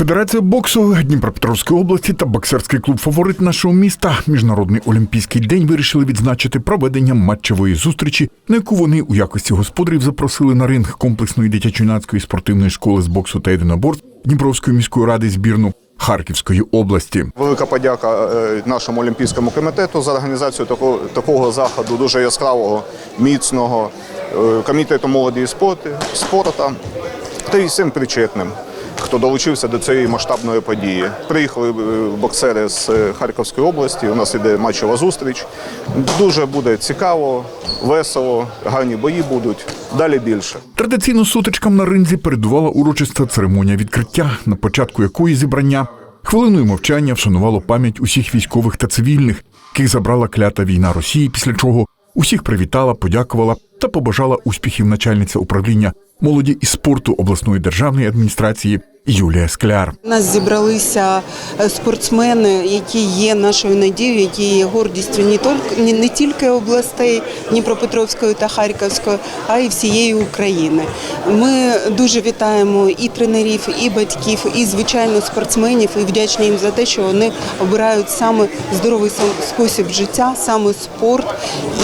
Федерація боксу Дніпропетровської області та боксерський клуб Фаворит нашого міста Міжнародний олімпійський день вирішили відзначити проведенням матчевої зустрічі, на яку вони у якості господарів запросили на ринг комплексної дитячо-юнацької спортивної школи з боксу та єдиноборств Дніпровської міської ради збірну Харківської області. Велика подяка е, нашому олімпійському комітету за організацію такого, такого заходу, дуже яскравого, міцного е, комітету молоді і спорту, спорту та й всім причетним, хто долучився до цієї масштабної події. Приїхали е, боксери з е, Харківської області. У нас іде матчова зустріч. Дуже буде цікаво, весело, гарні бої будуть. Далі більше. Традиційно сутичкам на ринзі передувала урочиста церемонія відкриття, на початку якої зібрання хвилиною мовчання вшанувало пам'ять усіх військових та цивільних, яких забрала клята війна Росії, після чого усіх привітала, подякувала та побажала успіхів начальниця управління молоді і спорту обласної державної адміністрації Юлія Скляр. Нас зібралися е, спортсмени, які є нашою надією, які є гордістю не тільки областей Дніпропетровської та Харківської, а й всієї України. Ми дуже вітаємо і тренерів, і батьків, і звичайно спортсменів, і вдячні їм за те, що вони обирають саме здоровий спосіб життя, саме спорт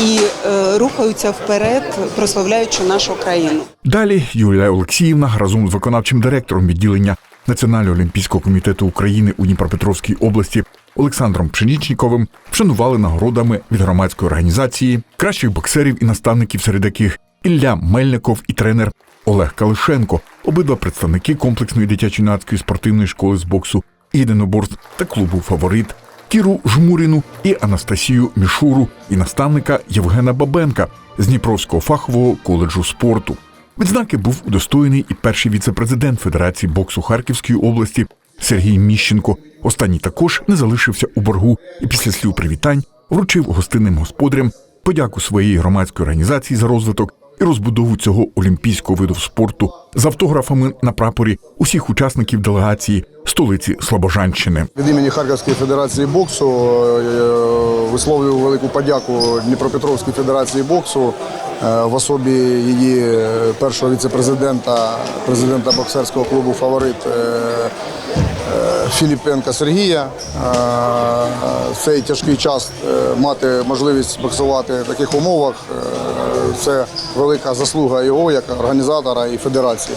і е, рухаються вперед, прославляючи нашу країну. Далі Юлія Олексіївна разом з виконавчим директором відділення Національного олімпійського комітету України у Дніпропетровській області Олександром Пшенічніковим вшанували нагородами від громадської організації кращих боксерів і наставників, серед яких Ілля Мельников і тренер Олег Калишенко, обидва представники комплексної дитячо-юнацької спортивної школи з боксу єдиноборств та клубу Фаворит. Кіру Жмуріну і Анастасію Мішуру і наставника Євгена Бабенка з Дніпровського фахового коледжу спорту. Відзнаки був удостоєний і перший віце-президент Федерації боксу Харківської області Сергій Міщенко. Останній також не залишився у боргу і після слів привітань вручив гостинним господарям подяку своєї громадської організації за розвиток і розбудову цього олімпійського виду спорту з автографами на прапорі усіх учасників делегації столиці Слобожанщини. Від імені Харківської федерації боксу е, висловлюю велику подяку Дніпропетровській федерації боксу е, в особі її е, першого віце-президента, боксерського клубу Фаворит е, е, Філіпенка Сергія. Е, В цей тяжкий час е, мати можливість боксувати в таких умовах е, це велика заслуга його як організатора і федерації.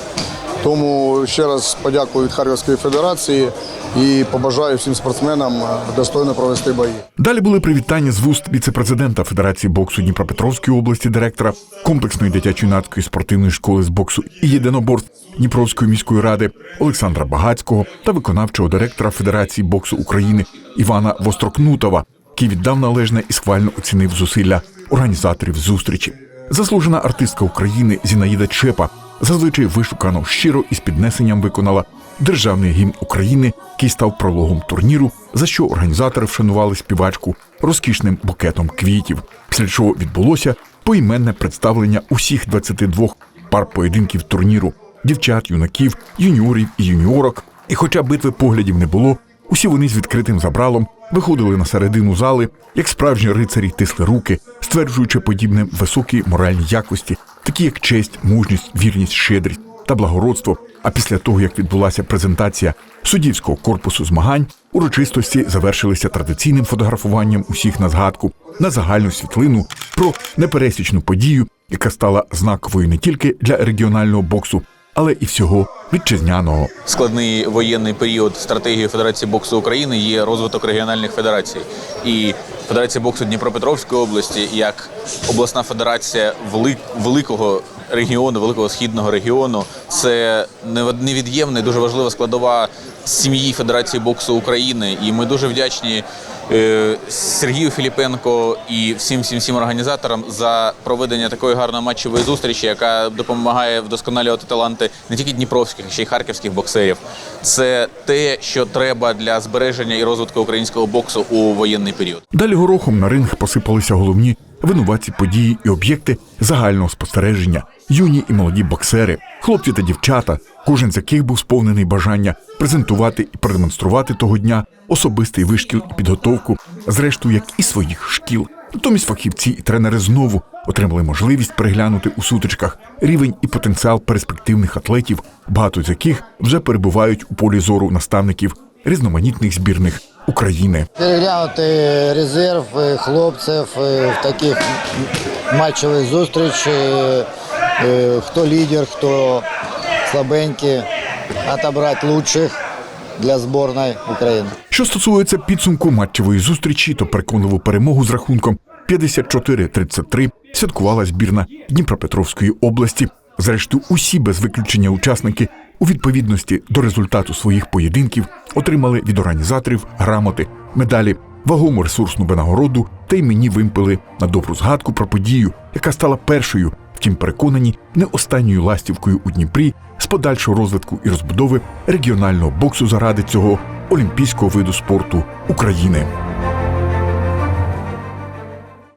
Тому ще раз подякую від Харківської федерації і побажаю всім спортсменам е, достойно провести бої. Далі були привітання з вуст віце-президента Федерації боксу Дніпропетровської області, директора комплексної дитячо-юнацької спортивної школи з боксу і єдиноборств Дніпровської міської ради Олександра Багацького та виконавчого директора Федерації боксу України Івана Вострокнутова, який віддав належне і схвально оцінив зусилля організаторів зустрічі. Заслужена артистка України Зінаїда Чепа зазвичай вишукано щиро і з піднесенням виконала державний гімн України, який став прологом турніру, за що організатори вшанували співачку розкішним букетом квітів. Після чого відбулося поіменне представлення усіх 22 пар поєдинків турніру дівчат, юнаків, юніорів і юніорок. І хоча битви поглядів не було, усі вони з відкритим забралом виходили на середину зали, як справжні рицарі тисли руки, стверджуючи подібне високі моральні якості, такі як честь, мужність, вірність, щедрість та благородство. А після того, як відбулася презентація суддівського корпусу змагань, урочистості завершилися традиційним фотографуванням усіх на згадку на загальну світлину про непересічну подію, яка стала знаковою не тільки для регіонального боксу, але і всього вітчизняного. складний воєнний період стратегії Федерації боксу України є розвиток регіональних федерацій. І Федерація боксу Дніпропетровської області як обласна федерація вели- великого регіону, великого східного регіону, це нев- невід'ємна і дуже важлива складова сім'ї Федерації боксу України. І ми дуже вдячні Сергію Філіпенко і всім всім всім організаторам за проведення такої гарної матчевої зустрічі, яка допомагає вдосконалювати таланти не тільки дніпровських, ще й харківських боксерів. Це те, що треба для збереження і розвитку українського боксу у воєнний період. Далі горохом на ринг посипалися головні винуватці події і об'єкти загального спостереження, юні і молоді боксери, хлопці та дівчата, кожен з яких був сповнений бажання презентувати і продемонструвати того дня особистий вишкіл і підготовку, зрештою, як і своїх шкіл. Натомість фахівці і тренери знову отримали можливість переглянути у сутичках рівень і потенціал перспективних атлетів, багато з яких вже перебувають у полі зору наставників різноманітних збірних України. Переглянути резерв е, хлопців е, в таких матчових зустріч, е, хто лідер, хто слабенький, отобрати лучших для збірної України. Що стосується підсумку матчевої зустрічі, то переконливу перемогу з рахунком 54-33 святкувала збірна Дніпропетровської області. Зрештою, усі без виключення учасники у відповідності до результату своїх поєдинків отримали від організаторів грамоти, медалі, вагому ресурсну винагороду та й мені вимпили на добру згадку про подію, яка стала першою, втім переконані, не останньою ластівкою у Дніпрі з подальшого розвитку і розбудови регіонального боксу заради цього олімпійського виду спорту України.